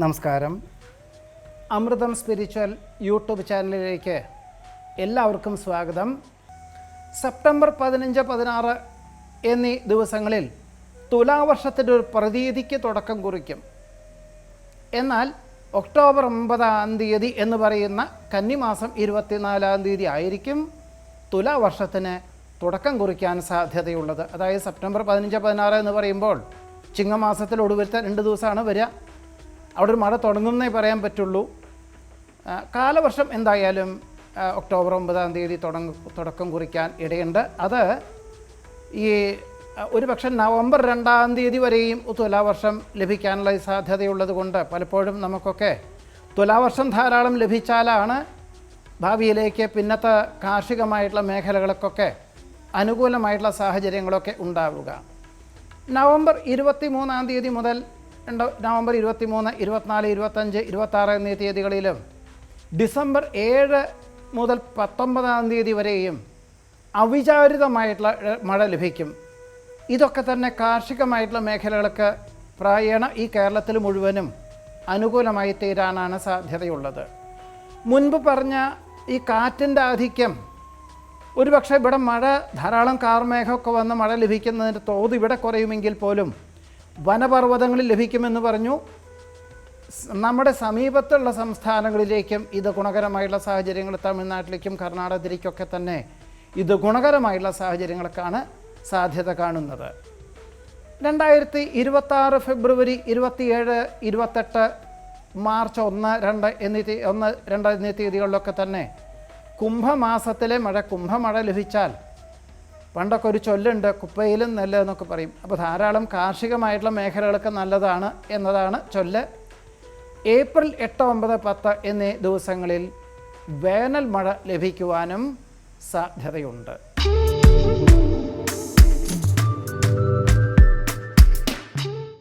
നമസ്കാരം. അമൃതം spiritual YouTube ചാനലിലേക്ക് എല്ലാവർക്കും സ്വാഗതം. സെപ്റ്റംബർ പതിനഞ്ച് പതിനാറ് എന്നീ ദിവസങ്ങളിൽ തുലാവർഷത്തിന്റെ ഒരു പ്രതീതിക്ക് തുടക്കം കുറിക്കും. എന്നാൽ ഒക്ടോബർ ഒമ്പതാം തീയതി എന്ന് പറയുന്ന കന്നിമാസം ഇരുപത്തിനാലാം തീയതി ആയിരിക്കും തുലാവർഷത്തിന് തുടക്കം കുറിക്കാൻ സാധ്യതയുള്ളത്. അതായത് സെപ്റ്റംബർ പതിനഞ്ച് പതിനാറ് എന്ന് പറയുമ്പോൾ ചിങ്ങമാസത്തിൽ ഒടുവിലത്തെ രണ്ട് ദിവസമാണ് വരിക. അവിടെ ഒരു മഴ തുടങ്ങുന്നേ പറയാൻ പറ്റുള്ളൂ. കാലവർഷം എന്തായാലും ഒക്ടോബർ ഒമ്പതാം തീയതി തുടങ്ങ തുടക്കം കുറിക്കാൻ ഇടയുണ്ട്. അത് ഈ ഒരു പക്ഷേ നവംബർ രണ്ടാം തീയതി വരെയും തുലാവർഷം ലഭിക്കാനുള്ള സാധ്യതയുള്ളത് കൊണ്ട് പലപ്പോഴും നമുക്കൊക്കെ തുലാവർഷം ധാരാളം ലഭിച്ചാലാണ് ഭാവിയിലേക്ക് പിന്നത്തെ കാർഷികമായിട്ടുള്ള മേഖലകൾക്കൊക്കെ അനുകൂലമായിട്ടുള്ള സാഹചര്യങ്ങളൊക്കെ ഉണ്ടാവുക. നവംബർ ഇരുപത്തി മൂന്നാം തീയതി മുതൽ രണ്ട് നവംബർ ഇരുപത്തി മൂന്ന് ഇരുപത്തിനാല് ഇരുപത്തഞ്ച് ഇരുപത്താറ് എന്നീ തീയതികളിലും ഡിസംബർ ഏഴ് മുതൽ പത്തൊമ്പതാം തീയതി വരെയും അവിചാരിതമായിട്ടുള്ള മഴ ലഭിക്കും. ഇതൊക്കെ തന്നെ കാർഷികമായിട്ടുള്ള മേഖലകൾക്ക് പ്രായേണ ഈ കേരളത്തിൽ മുഴുവനും അനുകൂലമായി തീരാനാണ് സാധ്യതയുള്ളത്. മുൻപ് പറഞ്ഞ ഈ കാറ്റിന്റെ ആധിക്യം ഒരുപക്ഷെ ഇവിടെ മഴ ധാരാളം കാർമേഘമൊക്കെ വന്ന് മഴ ലഭിക്കുന്നതിന്റെ തോത് ഇവിടെ കുറയുമെങ്കിൽ പോലും വനപർവതങ്ങളിൽ ലഭിക്കുമെന്ന് പറഞ്ഞു. നമ്മുടെ സമീപത്തുള്ള സംസ്ഥാനങ്ങളിലേക്കും ഇത് ഗുണകരമായുള്ള സാഹചര്യങ്ങൾ തമിഴ്നാട്ടിലേക്കും കർണാടകത്തിലേക്കൊക്കെ തന്നെ ഇത് ഗുണകരമായുള്ള സാഹചര്യങ്ങൾക്കാണ് സാധ്യത കാണുന്നത്. രണ്ടായിരത്തി ഇരുപത്താറ് ഫെബ്രുവരി ഇരുപത്തിയേഴ് ഇരുപത്തെട്ട് മാർച്ച് ഒന്ന് രണ്ട് എന്നീ ഒന്ന് രണ്ട് എന്നീ തീയതികളിലൊക്കെ തന്നെ കുംഭമാസത്തിലെ മഴ കുംഭമഴ ലഭിച്ചാൽ പണ്ടൊക്കെ ഒരു ചൊല്ലുണ്ട് കുപ്പയിലും നെല്ല് എന്നൊക്കെ പറയും. അപ്പോൾ ധാരാളം കാർഷികമായിട്ടുള്ള മേഖലകളൊക്കെ നല്ലതാണ് എന്നതാണ് ചൊല്ല്. ഏപ്രിൽ എട്ട് ഒമ്പത് പത്ത് എന്നീ ദിവസങ്ങളിൽ വേനൽ മഴ ലഭിക്കുവാനും സാധ്യതയുണ്ട്.